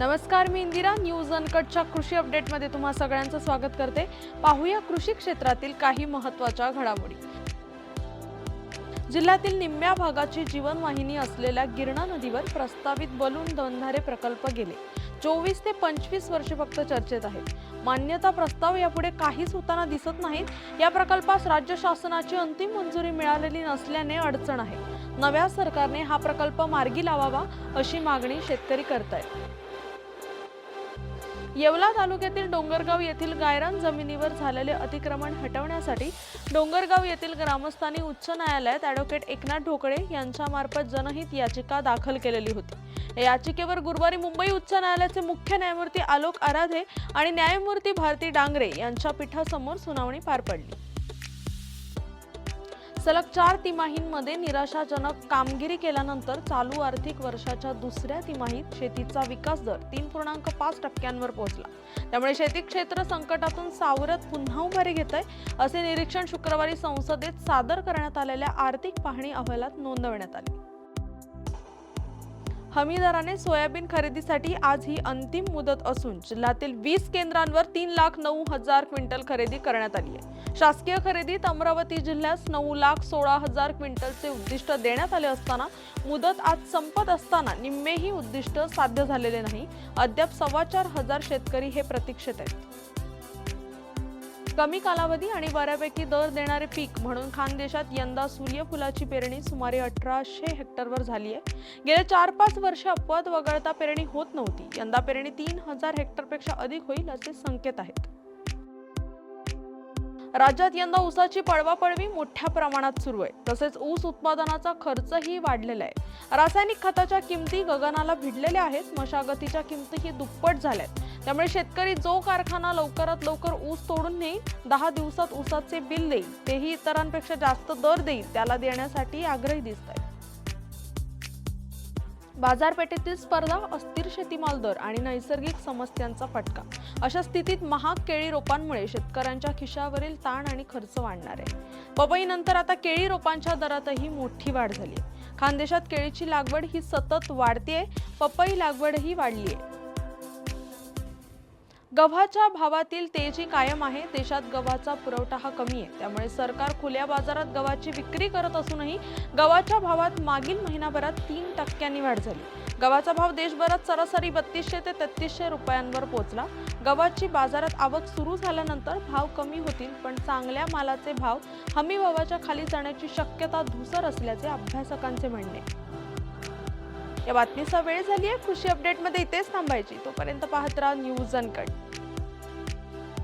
नमस्कार मी इंदिरा न्यूज अनकटच्या कृषी अपडेटमध्ये तुम्हा सगळ्यांचं स्वागत करते. पाहूया कृषी क्षेत्रातील काही महत्त्वाच्या घडामोडी. जिल्ह्यातील निम्म्या भागाची जीवनवाहिनी असलेल्या गिरणा नदीवर प्रस्तावित बलून बंधारे प्रकल्प गेले. चोवीस ते पंचवीस वर्षे फक्त चर्चेत आहेत. मान्यता प्रस्ताव यापुढे काहीच होताना दिसत नाहीत. या प्रकल्पास राज्य शासनाची अंतिम मंजुरी मिळालेली नसल्याने अडचण आहे. नव्या सरकारने हा प्रकल्प मार्गी लावावा अशी मागणी शेतकरी करत आहेत येवला तालुक्यातील डोंगरगाव येथील गायरान जमिनीवर झालेले अतिक्रमण हटवण्यासाठी डोंगरगाव येथील ग्रामस्थांनी उच्च न्यायालयात ॲडव्होकेट एकनाथ ढोकळे यांच्यामार्फत जनहित याचिका दाखल केलेली होती. याचिकेवर गुरुवारी मुंबई उच्च न्यायालयाचे मुख्य न्यायमूर्ती आलोक आराधे आणि न्यायमूर्ती भारती डांगरे यांच्या पीठासमोर सुनावणी पार पडली. सलग चार तिमाहींमध्ये निराशाजनक कामगिरी केल्यानंतर चालू आर्थिक वर्षाच्या दुसऱ्या तिमाहीत शेतीचा विकास दर तीन पूर्णांक पाच टक्क्यांवर पोहोचला. त्यामुळे शेती क्षेत्र संकटातून सावरत पुन्हा उभारी घेत आहे असे निरीक्षण शुक्रवारी संसदेत सादर करण्यात आलेल्या आर्थिक पाहणी अहवालात नोंदवण्यात आले. हमीदाराने सोयाबीन खरेदीसाठी आज ही अंतिम मुदत असून जिल्ह्यातील वीस केंद्रांवर तीन लाख नऊ हजार क्विंटल खरेदी करण्यात आली आहे. शासकीय खरेदीत अमरावती जिल्ह्यास नऊ लाख सोळा हजार क्विंटलचे उद्दिष्ट देण्यात आले असताना मुदत आज संपत असताना निम्मेही उद्दिष्ट साध्य झालेले नाही. अद्याप सव्वा चार हजार शेतकरी हे प्रतीक्षेत आहेत. कमी कालावधी आणि बऱ्यापैकी दर देणारे पीक म्हणून खानदेशात यंदा सूर्यफुलाची पेरणी सुमारे अठराशे हेक्टरवर झाली आहे. गेल्या चार पाच वर्ष अपवाद वगळता पेरणी होत नव्हती. यंदा पेरणी तीन हजार हेक्टरपेक्षा अधिक होईल असे संकेत आहेत. राज्यात यंदा ऊसाची पळवापळवी मोठ्या प्रमाणात सुरू आहे. तसेच ऊस उत्पादनाचा खर्चही वाढलेला आहे. रासायनिक खताच्या किमती गगनाला भिडलेल्या आहेत. मशागतीच्या किमतीही दुप्पट झाल्यात. त्यामुळे शेतकरी जो कारखाना लवकरात लवकर ऊस तोडून नेईल दहा दिवसात ऊसाचे बिल देईल. तेही इतरांपेक्षा जास्त दर देईल त्याला देण्यासाठी आग्रही दिसत आहे बाजारपेठेतील स्पर्धा अस्थिर शेतीमाल दर आणि नैसर्गिक समस्यांचा फटका. अशा स्थितीत महाग केळी रोपांमुळे शेतकऱ्यांच्या खिशावरील ताण आणि खर्च वाढणार. आहे पपईनंतर आता केळी रोपांच्या दरातही मोठी वाढ झाली आहे. खानदेशात केळीची लागवड ही सतत वाढतेय पपई लागवडही वाढली आहे गव्हाच्या भावातील तेजी कायम आहे. देशात गव्हाचा पुरवठा हा कमी आहे. त्यामुळे सरकार खुल्या बाजारात गव्हाची विक्री करत असूनही गव्हाच्या भावात मागील महिनाभरात तीन टक्क्यांनी वाढ झाली. गव्हाचा भाव देशभरात सरासरी बत्तीसशे ते तेहतीसशे रुपयांवर पोहोचला. गव्हाची बाजारात आवक सुरू झाल्यानंतर भाव कमी होतील पण चांगल्या मालाचे भाव हमी भावाच्या खाली जाण्याची शक्यता धुसर असल्याचे अभ्यासकांचे म्हणणे. आहे. या बातमीचा वेळ झाली आहे. खुशी अपडेटमध्ये इथेच थांबायची. तोपर्यंत पाहत राहा न्यूज अनकट